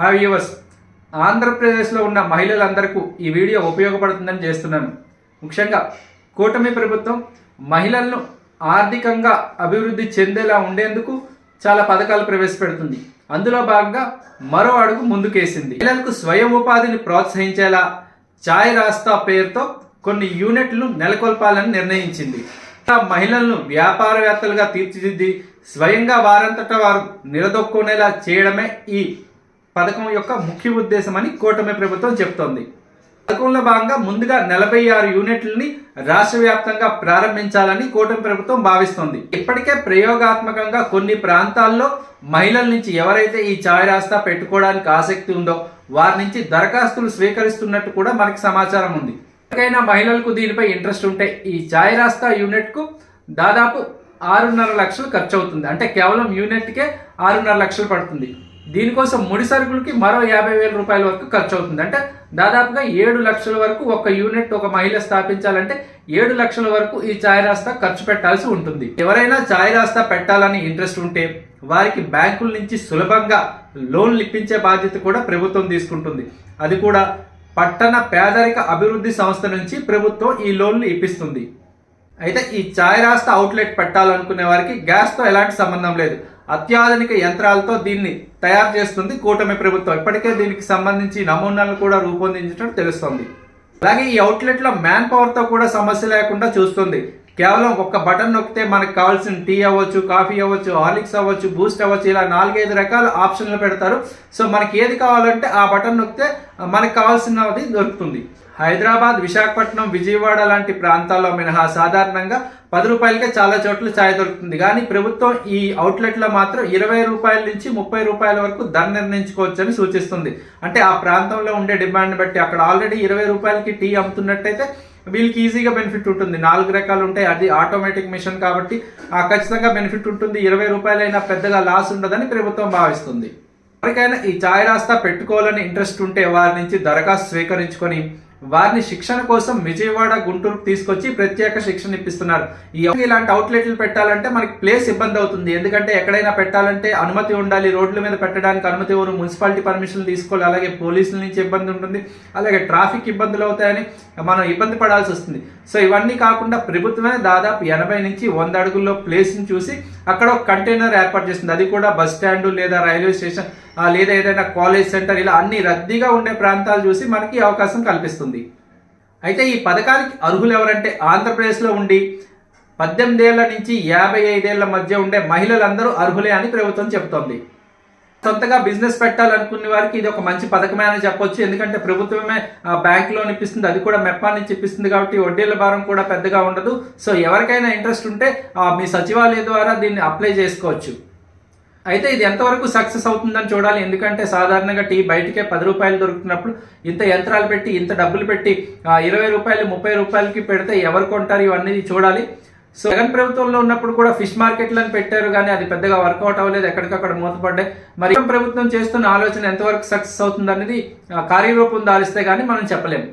Have yours ఆంధ్రప్రదేశ్లో ఉన్న మహిళలందరికీ ఈ వీడియో ఉపయోగపడుతుందని చేస్తున్నాను. ముఖ్యంగా కూటమి ప్రభుత్వం మహిళలను ఆర్థికంగా అభివృద్ధి చెందేలా ఉండేందుకు చాలా పథకాలు ప్రవేశపెడుతుంది. అందులో భాగంగా మరో అడుగు ముందుకేసింది. మహిళలకు స్వయం ఉపాధిని ప్రోత్సహించేలా ఛాయ్ రాస్తా పేరుతో కొన్ని యూనిట్లు నెలకొల్పాలని నిర్ణయించింది. మహిళలను వ్యాపారవేత్తలుగా తీర్చిదిద్ది స్వయంగా వారంతటా వారు నిలదొక్కునేలా చేయడమే ఈ పథకం యొక్క ముఖ్య ఉద్దేశమని కూటమి ప్రభుత్వం చెప్తోంది. పథకంలో భాగంగా ముందుగా నలభై ఆరు యూనిట్లని రాష్ట్ర వ్యాప్తంగా ప్రారంభించాలని కూటమి ప్రభుత్వం భావిస్తోంది. ఇప్పటికే ప్రయోగాత్మకంగా కొన్ని ప్రాంతాల్లో మహిళల నుంచి ఎవరైతే ఈ ఛాయ్ రాస్తా పెట్టుకోవడానికి ఆసక్తి ఉందో వారి నుంచి దరఖాస్తులు స్వీకరిస్తున్నట్టు కూడా మనకి సమాచారం ఉంది. ఎవరికైనా మహిళలకు దీనిపై ఇంట్రెస్ట్ ఉంటే ఈ ఛాయ్ రాస్తా యూనిట్కు దాదాపు ఆరున్నర లక్షలు ఖర్చు అవుతుంది అంటే కేవలం యూనిట్కే ఆరున్నర లక్షలు పడుతుంది. దీనికోసం ముడి సరుకులకి మరో యాభై వేల రూపాయల వరకు ఖర్చు అవుతుంది అంటే దాదాపుగా ఏడు లక్షల వరకు ఒక యూనిట్ ఒక మహిళ స్థాపించాలంటే ఏడు లక్షల వరకు ఈ ఛాయ్ రాస్తా ఖర్చు పెట్టాల్సి ఉంటుంది. ఎవరైనా ఛాయ్ రాస్తా పెట్టాలని ఇంట్రెస్ట్ ఉంటే వారికి బ్యాంకుల నుంచి సులభంగా లోన్లు ఇప్పించే బాధ్యత కూడా ప్రభుత్వం తీసుకుంటుంది. అది కూడా పట్టణ పేదరిక అభివృద్ధి సంస్థ నుంచి ప్రభుత్వం ఈ లోన్లు ఇప్పిస్తుంది. అయితే ఈ ఛాయ్ రాస్తా అవుట్లెట్ పెట్టాలనుకునే వారికి గ్యాస్తో ఎలాంటి సంబంధం లేదు. అత్యాధునిక యంత్రాలతో దీన్ని తయారు చేస్తుంది కూటమి ప్రభుత్వం. ఇప్పటికే దీనికి సంబంధించి నమూనాలను కూడా రూపొందించడం తెలుస్తుంది. అలాగే ఈ అవుట్లెట్లో మ్యాన్ పవర్తో కూడా సమస్య లేకుండా చూస్తుంది. కేవలం ఒక్క బటన్ నొక్కితే మనకు కావాల్సిన టీ అవ్వచ్చు కాఫీ అవ్వచ్చు హార్లిక్స్ అవ్వచ్చు బూస్ట్ అవ్వచ్చు ఇలా నాలుగైదు రకాల ఆప్షన్లు పెడతారు. సో మనకి ఏది కావాలంటే ఆ బటన్ నొక్కితే మనకు కావాల్సినది దొరుకుతుంది. హైదరాబాద్ విశాఖపట్నం విజయవాడ లాంటి ప్రాంతాల్లో మినహా సాధారణంగా పది రూపాయలకే చాలా చోట్ల ఛాయ్ దొరుకుతుంది. కానీ ప్రభుత్వం ఈ అవుట్లెట్లో మాత్రం ఇరవై రూపాయల నుంచి ముప్పై రూపాయల వరకు ధర నిర్ణయించుకోవచ్చని సూచిస్తుంది. అంటే ఆ ప్రాంతంలో ఉండే డిమాండ్ బట్టి అక్కడ ఆల్రెడీ ఇరవై రూపాయలకి టీ అమ్ముతున్నట్టయితే వీళ్ళకి ఈజీగా బెనిఫిట్ ఉంటుంది. నాలుగు రకాలు ఉంటాయి. అది ఆటోమేటిక్ మిషన్ కాబట్టి ఆ ఖచ్చితంగా బెనిఫిట్ ఉంటుంది. ఇరవై రూపాయలైనా పెద్దగా లాస్ ఉండదని ప్రభుత్వం భావిస్తుంది. ఎవరికైనా ఈ ఛాయ్ రాస్తా పెట్టుకోవాలని ఇంట్రెస్ట్ ఉంటే వారి నుంచి దరఖాస్తు స్వీకరించుకొని వారిని శిక్షణ కోసం విజయవాడ గుంటూరు తీసుకొచ్చి ప్రత్యేక శిక్షణ ఇప్పిస్తున్నారు. ఈ ఇలాంటి అవుట్లెట్లు పెట్టాలంటే మనకి ప్లేస్ ఇబ్బంది అవుతుంది. ఎందుకంటే ఎక్కడైనా పెట్టాలంటే అనుమతి ఉండాలి. రోడ్ల మీద పెట్టడానికి అనుమతి ఇవ్వరు. మున్సిపాలిటీ పర్మిషన్ తీసుకోవాలి. అలాగే పోలీసుల నుంచి ఇబ్బంది ఉంటుంది. అలాగే ట్రాఫిక్ ఇబ్బందులు అవుతాయని మనం ఇబ్బంది పడాల్సి వస్తుంది. సో ఇవన్నీ కాకుండా ప్రభుత్వమే దాదాపు ఎనభై నుంచి వంద అడుగుల్లో ప్లేస్ని చూసి అక్కడ ఒక కంటైనర్ ఏర్పాటు చేస్తుంది. అది కూడా బస్ స్టాండ్ లేదా రైల్వే స్టేషన్ లేదా ఏదైనా కాలేజ్ సెంటర్ ఇలా అన్ని రద్దీగా ఉండే ప్రాంతాలు చూసి మనకి అవకాశం కల్పిస్తుంది. అయితే ఈ పథకానికి అర్హులు ఎవరంటే ఆంధ్రప్రదేశ్లో ఉండి పద్దెనిమిదేళ్ళ నుంచి యాభై ఐదేళ్ళ మధ్య ఉండే మహిళలందరూ అర్హులే అని ప్రభుత్వం చెబుతోంది. సొంతగా బిజినెస్ పెట్టాలనుకునే వారికి ఇది ఒక మంచి పథకమే అని చెప్పొచ్చు. ఎందుకంటే ప్రభుత్వమే బ్యాంక్ లోన్ ఇప్పిస్తుంది. అది కూడా మెప్పా నుంచి ఇప్పిస్తుంది కాబట్టి వడ్డీల భారం కూడా పెద్దగా ఉండదు. సో ఎవరికైనా ఇంట్రెస్ట్ ఉంటే ఆ, మీ సచివాలయం ద్వారా దీన్ని అప్లై చేసుకోవచ్చు. అయితే ఇది ఎంతవరకు సక్సెస్ అవుతుందని చూడాలి. ఎందుకంటే సాధారణంగా టీ బయటకే పది రూపాయలు దొరుకుతున్నప్పుడు ఇంత యంత్రాలు పెట్టి ఇంత డబ్బులు పెట్టి ఇరవై రూపాయలు ముప్పై రూపాయలకి పెడితే ఎవరు కొంటారు ఇవన్నీ చూడాలి. సో జగన్ ప్రభుత్వంలో ఉన్నప్పుడు కూడా ఫిష్ మార్కెట్లను పెట్టారు కానీ అది పెద్దగా వర్కౌట్ అవ్వలేదు. ఎక్కడికక్కడ మూతపడ్డాయి. మరి ప్రభుత్వం చేస్తున్న ఆలోచన ఎంతవరకు సక్సెస్ అవుతుంది అనేది కార్యరూపం దాలిస్తే కానీ మనం చెప్పలేము